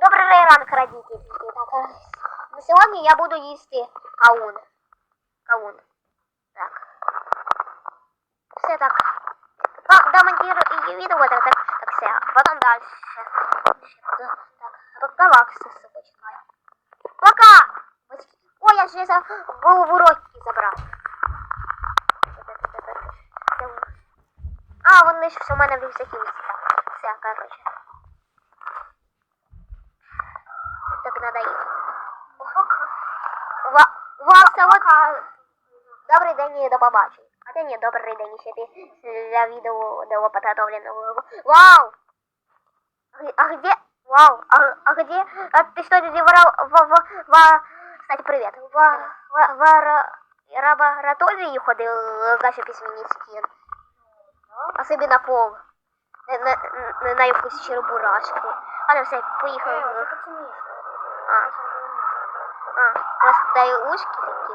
Добрий ранок, родителі. Так, е, ну, сьогодні я буду їсти каун. Каун. Так. Все так. А, домонтирую відео, так, так, так все. А Потом дальше. Так, а пока Вакса с собой чекаю. Пока! Батьки- Ой, я же забув в уроки забрав. А, вони ж все у мене в рюкзакі висять. Все, короче. Добрий день і до побачення. А ти ні, добрий день ще ти для відео до подготовленного. Вау! А г- А где? Вау, а, а где? А ты что, здесь в, ра- в, в, в, кстати, привет. В, в, в ра- лабораторії ходив Гаша Письменницький. Особенно пол. На, на, на, на якусь чербурашку. Ладно, все, поїхали. А, а, просто даю ушки такі.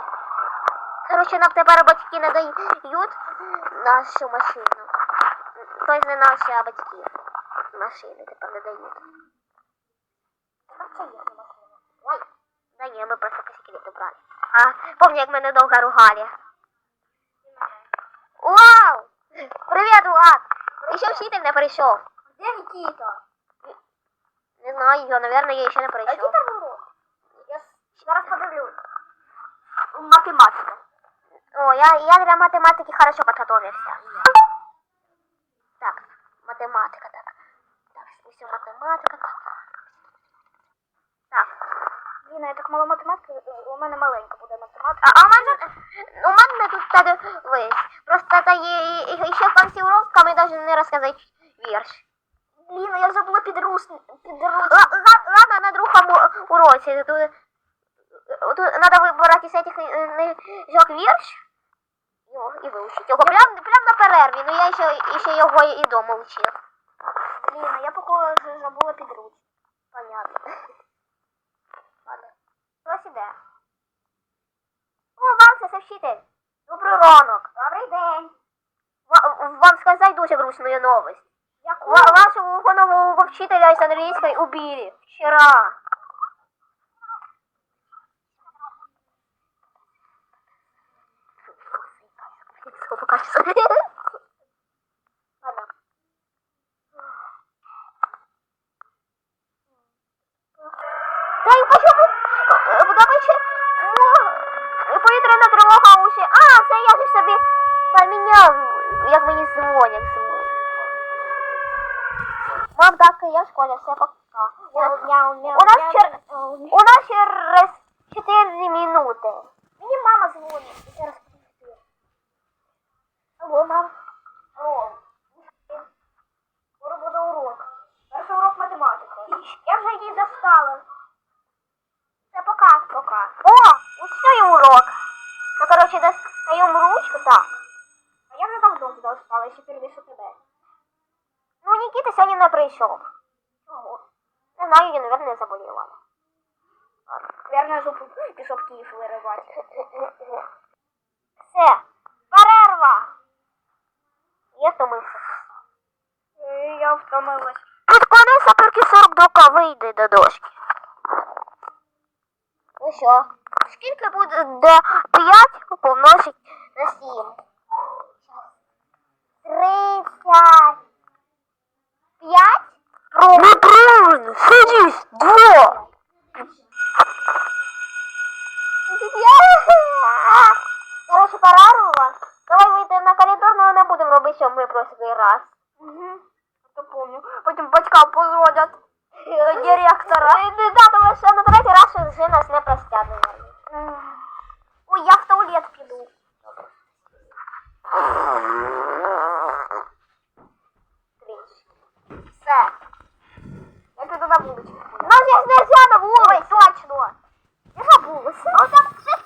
Короче, нам тепер батьки надають нашу машину. Тобто не наші, а батьки. Машини тепер надають. Ой, да ні, ми просто косяки брали. А, помню, як мене довго ругали. Вау! Привіт, Влад! Ще вчитель не прийшов. Где Никита? Не знаю, його, наверное, я ще не А прийшов. где первый урок? Я зараз подивлюсь. Математика. О, я, я для математики хорошо подготовился. Так, математика, так. Так, все математика. Так. Так. Ліна, я так мало математики, у мене маленька буде математика. А, а у мене, у мене тут так весь. Просто та є, і- і ще в кінці урока ми навіть не розказати вірш. Ліна, я забула підрус... підрус... Ла- ла- Ладно, на другому уроці. Тут, тут надо вибирати з этих е, книжок вірш. Його і вивчити. Його прям, прям на перерві, ну я ще, ще його і дома вчив. Ліна, я поки вже забула підрус. Понятно. Ладно. Хтось іде. О, вам це вчитель. Добрий ранок. Добрий день. Ва- Вам сказати дуже грустную новость. Яку? Ва- Вашего нового вчителя из английской убили. Вчера. Ладно. Да и почему? Е, Да ви ще... Ну, повітряна тривога уже. А, це я ж собі поміняв, як мені дзвонять звук. Мам, так, я в школі, все пока. Мяу, мяу, мяу, У нас мяу, чер... мяу. У нас через 4 минути. Мені мама дзвонить. Я зараз подивлюсь. Алло, мам. Алло. Скоро буде урок. Перший урок математики. Я вже її достала. Все, пока. Пока. О, ось і урок. Ну, короче, достаємо ручку, так. А я вже давно достала, я ще перевішу тебе. Ну, Нікіта сьогодні не прийшов. Ого. Не знаю, я, наверное, заболіла. Верно, зуб пішов Київ виривати. Все, перерва. Я втомився. Я втомилась. Підклонися, поки 42 вийде до дошки. Ну що? Скільки буде де 5 помножить на 7? 35. Неправильно, садись, 2. Короче, перерва. Давай вийдемо на коридор, але не будемо робити, що ми прошлий раз. Угу. Это помню. Потім батькам позвонять. До директора. Ти да, тому що на третій раз вже нас не простять, наверное. Ой, я в туалет піду. Все. Я піду на вулицю. Нам здесь нельзя на вулицю. Ой, точно. Я забулася. О, там ще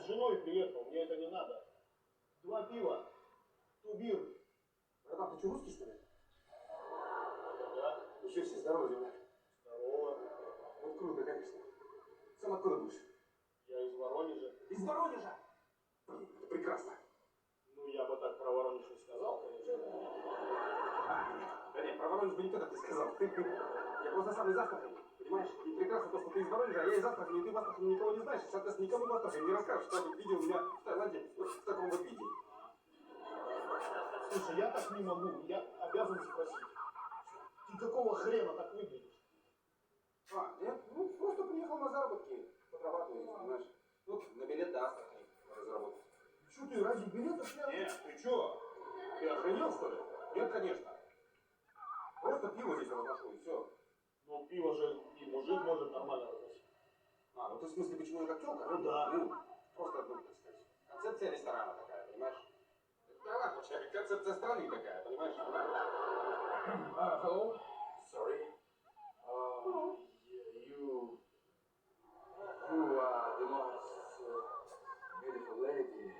с женой приехал, мне это не надо. Два пива. Тубир. Братан, ты что, русский, что ли? Да, Еще все здорово, земляк. здорово. Ну, круто, конечно. Сам откуда будешь? Я из Воронежа. Из Воронежа. Блин, это прекрасно. Ну, я бы так про Воронеж не сказал, конечно. А, да нет, про Воронеж бы никто так не сказал. Я просто сам из Астрахани, понимаешь? И прекрасно то, что ты из Воронежа, а я из Астрахани, и ты в Астрахани никого не знаешь. Соответственно, никому в Астрахани не расскажешь, что ты видел меня в Таиланде в таком вот виде. Слушай, я так не могу, я обязан спросить. Ты какого хрена так выглядишь? А, нет, ну, просто приехал на заработки, подрабатываю, понимаешь? Ну, на билет до Астрахани надо заработать. Чё ты, ради билета снял? Нет, ты чё? Ты охренел, что ли? Нет, конечно. Просто пиво здесь разношу, и все. Ну, пиво же и мужик может нормально разносить. А, ну ты в смысле, почему я как тёлка? Ну да. Ну, просто, ну, так сказать, концепция ресторана такая, понимаешь? Да ладно, вообще, концепция страны такая, понимаешь? Uh, hello. Sorry. Uh, yeah, you, you are the most uh, beautiful lady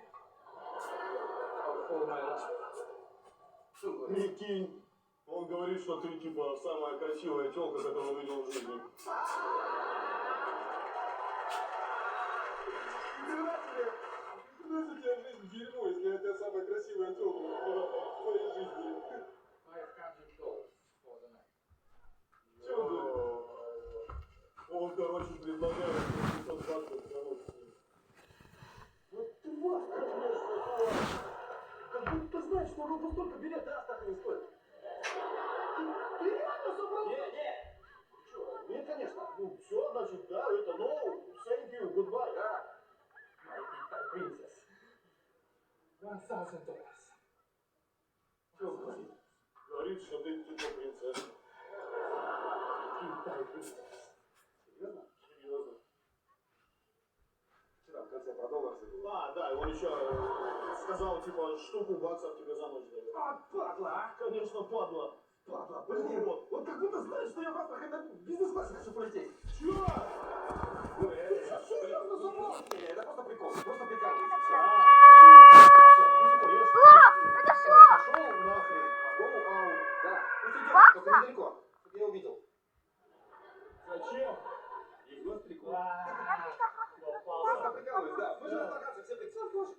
of all my life. Прикинь, говорит, что ты типа самая красивая телка, которую он видел в жизни. Thousand dollars. Чё он говорит? Говорит, что ты типа принцесса. Китай princess. Серьезно? Серьезно. Вчера в конце про доллар заявил. А, да, он еще сказал, типа, штуку баксов тебе за ночь дает. А, падла, а? Конечно, падла. Падла, блин, вот, вот как будто знаешь, что я в Астрахань на бизнес-классе хочу полететь. Ну, ты что, серьезно забыл? Это просто прикол, просто прикалывайся. всё. А, Всё, ну, конечно. О, это что? Пошел нахрен. Гоу, ау, да. Ну, сидел, Бакса? Только недалеко, чтобы я увидел. Зачем? Есть прикол. Просто прикалываюсь, да. Мы же располагаться все прикол тоже.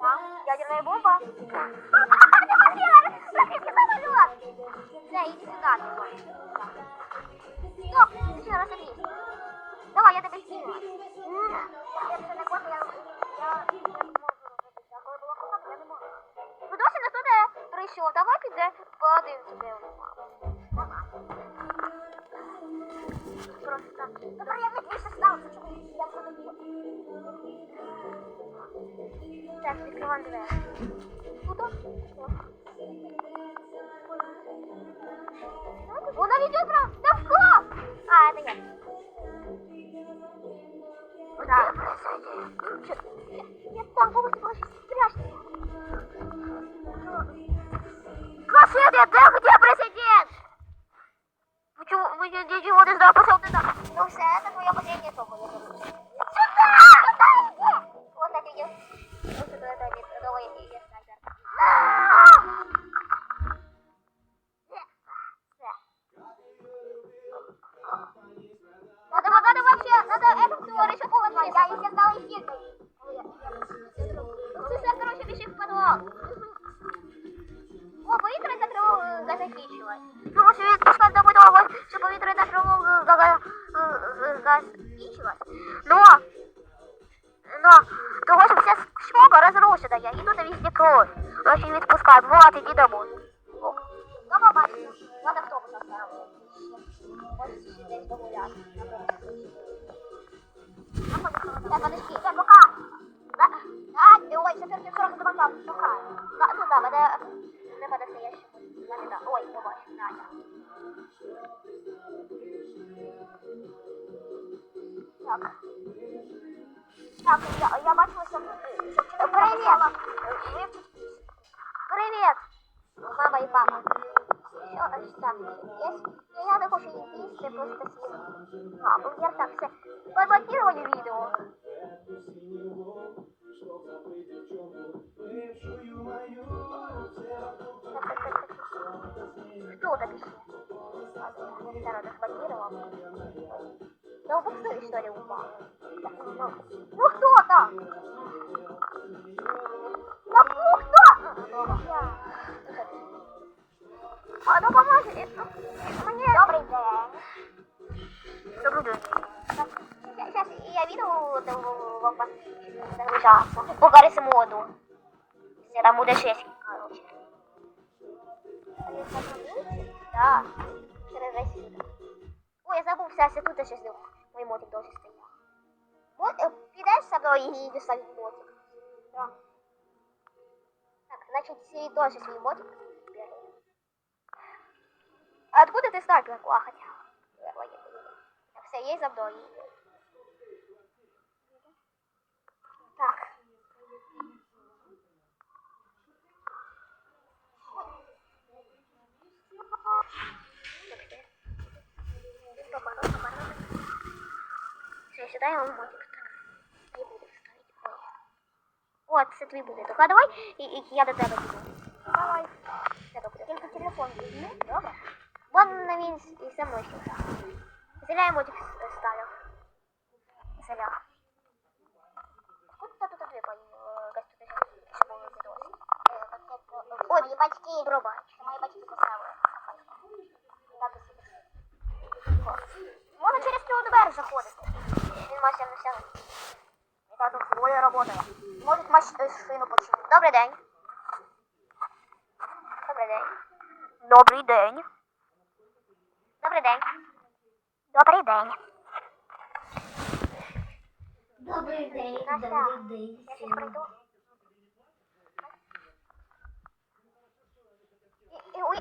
Там ядерная бомба. Просто. Тепер я більше став, чому я вже не буду. Так, відкриваємо двері. Тут? Вона ведет прям да в класс! А, это я. Да. Нет, там голос больше спрячься. Кассеты, да где слово. я говорю. Сюда! Вот так идешь. Вот сюда, это один, другой идет снайпер. А! Надо, надо вообще, надо эту теорию еще поводить. Я еще знала эффект. Ты все, короче, бежи в подвал. О, повітря на тривогу Так, подожди, так, пока. Да, а, ой, 440 замокав, пока. Да, ну да, мене не по-настоящему. Мене да. Ой, побач, Надя. Так. Так, я, я бачила, що... що вчора Привет! Привет! Мама и папа. Все, так, есть? Я, я не хочу її їсти, просто съем. А, бургер, так, все. Подблокировали відео. Так, так, так, так. Кто там еще? Зараз разблокировал. Да он буксует, что ли, упал? Ну кто там? Да ну кто? Я. А допоможи. видел вам загружаться. Погари моду. Все там буде 6, короче. Да. Через весь світ. Ой, я забув, Сася, тут ще жду. Мой мотик довше стояв. Вот, е, підеш со мною і доставиш мотик? Да. Так, значит, свій тоже свій мотик. бери. А откуда ты снайпер квахать? Так, все, є за мною. Так. Все, сюда я вам мотик так. Не буду ставить. Ой. От, це твій буде. Так, а давай і, і я до тебе піду. Давай. Тебе буде. Тільки телефон візьми, добре? Вон на він з- і со мною ще. Зря я мотик с- ставив. Мої батьки. Пробач. Мої батьки поставили. Можна через цього двері заходити. Він має на все. Яка тут двоє робота. Може машину починити. Добрий день. Добрий день. Добрий день. Добрий день. Добрий день. Добрий день, добрий день. Я ще всім.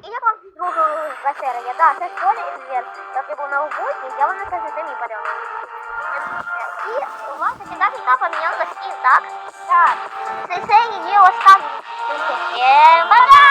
як вам друга серія? Да, це школи звір. Як я був на роботі, я вам не кажу, це мій подарунок. І у вас завжди поміняв скін, так? Так. Це серії є останні. Всім пока!